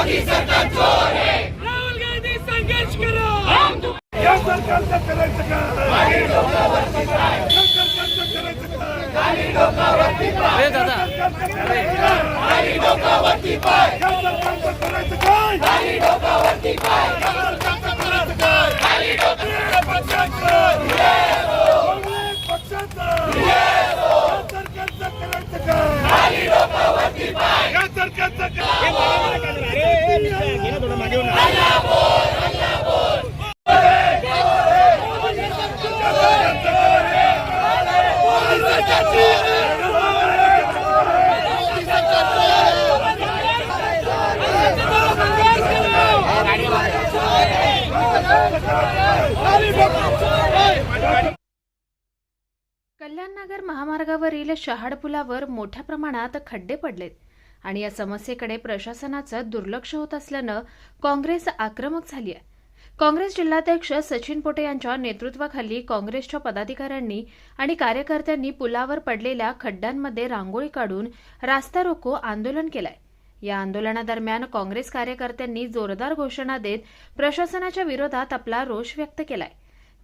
मोदी सरकार चोर है चोर है चोर है मोदी सरकार चोर है चोर है चोर है मोदी सरकार चोर है या सरकारचं करायचं काय खाली डोकावरती पाय. या सरकारचं करायचं डोकावरती पाय है मोदी सरकार चोर है चोर है भाई चोर है मोदी सरकार चोर है राहुल गांधी संघर्ष करो हम या सरकारचं करायचं काय या सरकारचं करायचं काय या सरकारचं करायचं काय या सरकारचं करायचं काय या पक्षाचं काँग्रेस पक्षाचं या सरकारचं करायचं काय या सरकारचं कल्याणनगर महामार्गावरील शहाड पुलावर मोठ्या प्रमाणात खड्डे पडलेत आणि या समस्येकडे प्रशासनाचं दुर्लक्ष होत असल्यानं काँग्रेस आक्रमक झाली आहे. काँग्रेस जिल्हाध्यक्ष सचिन पोटे यांच्या नेतृत्वाखाली काँग्रेसच्या पदाधिकाऱ्यांनी आणि कार्यकर्त्यांनी पुलावर पडलेल्या खड्ड्यांमध्ये रांगोळी काढून रास्ता रोको आंदोलन केलंय. या आंदोलनादरम्यान काँग्रेस कार्यकर्त्यांनी जोरदार घोषणा देत प्रशासनाच्या विरोधात आपला रोष व्यक्त केलाय.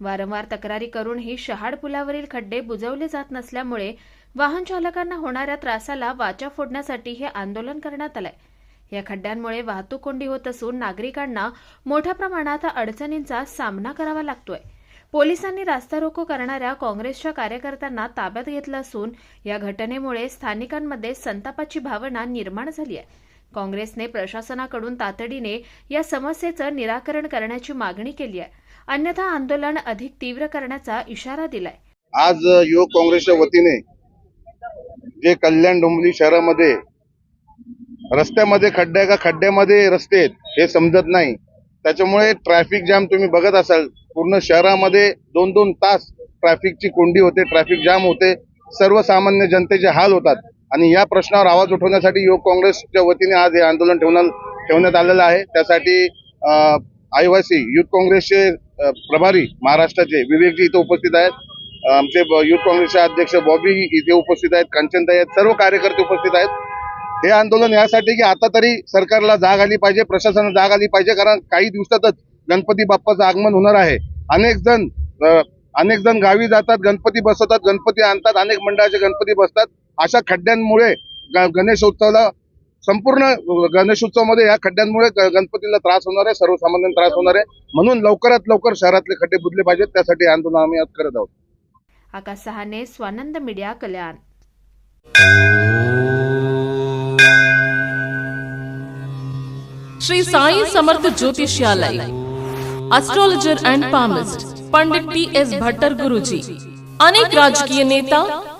वारंवार तक्रारी करूनही शहाड पुलावरील खड्डे बुजवले जात नसल्यामुळे वाहन चालकांना होणाऱ्या त्रासाला वाचा फोडण्यासाठी हे आंदोलन करण्यात आलंय. या खड्ड्यांमुळे वाहतूक कोंडी होत असून नागरिकांना मोठ्या प्रमाणात अडचणींचा सामना करावा लागतोय. पोलिसांनी रास्ता रोको करणाऱ्या काँग्रेसच्या कार्यकर्त्यांना ताब्यात घेतलं असून या घटनेमुळे स्थानिकांमध्ये संतापाची भावना निर्माण झाली आहे. काँग्रेसने प्रशासनाकडून तातडीने या समस्येचं निराकरण करण्याची मागणी केली आहे. अन्यथा आंदोलन अधिक तीव्र करण्याचा इशारा दिलाय. आज युवक काँग्रेसच्या वतीने जे कल्याण डोंबिवली शहरामध्ये रस्त्यामध्ये खड्डे का खड्ड्यामध्ये रस्ते आहेत हे समजत नाही. त्याच्यामुळे ट्रॅफिक जाम तुम्ही बघत असाल पूर्ण शहरामध्ये दोन दोन तास ट्रॅफिकची कोंडी होते ट्रॅफिक जाम होते. सर्वसामान्य जनतेचे हाल होतात. आणि या प्रश्नावर आवाज उठवण्यासाठी युवक काँग्रेसच्या वतीने आज हे आंदोलन ठेवण्यात ठेवण्यात आलेलं आहे. त्यासाठी आदिवासी युथ काँग्रेसचे प्रभारी महाराष्ट्राचे विवेकजी इथे उपस्थित आहेत. आमचे युथ काँग्रेसचे अध्यक्ष बॉबी इथे उपस्थित आहेत. कांचनताई आहेत. सर्व कार्यकर्ते उपस्थित आहेत. हे आंदोलन यासाठी की आता तरी सरकारला जाग आली पाहिजे प्रशासनाला जाग आली पाहिजे कारण काही दिवसातच गणपती बाप्पाचं आगमन होणार आहे. अनेक जण अनेक जण गावी जातात गणपती बसवतात गणपती आणतात अनेक मंडळाचे गणपती बसतात. अशा खड्ड्यांमुळे ग- गणेशोत्सवाला संपूर्ण गणेशोत्सवामध्ये या खड्ड्यांमुळे गणपतीला त्रास होणार आहे सर्वसामान्य त्रास होणार आहे. म्हणून लवकरात लवकर शहरातले खड्डे बुजले पाहिजेत. त्यासाठी आंदोलन आम्ही आज करत आहोत. Akash Sahane Swanand media Kalyan. Shri Sai Samarth Jyotishalay astrologer and palmist Pandit T S Bhattar Guruji अनेक राजकीय नेता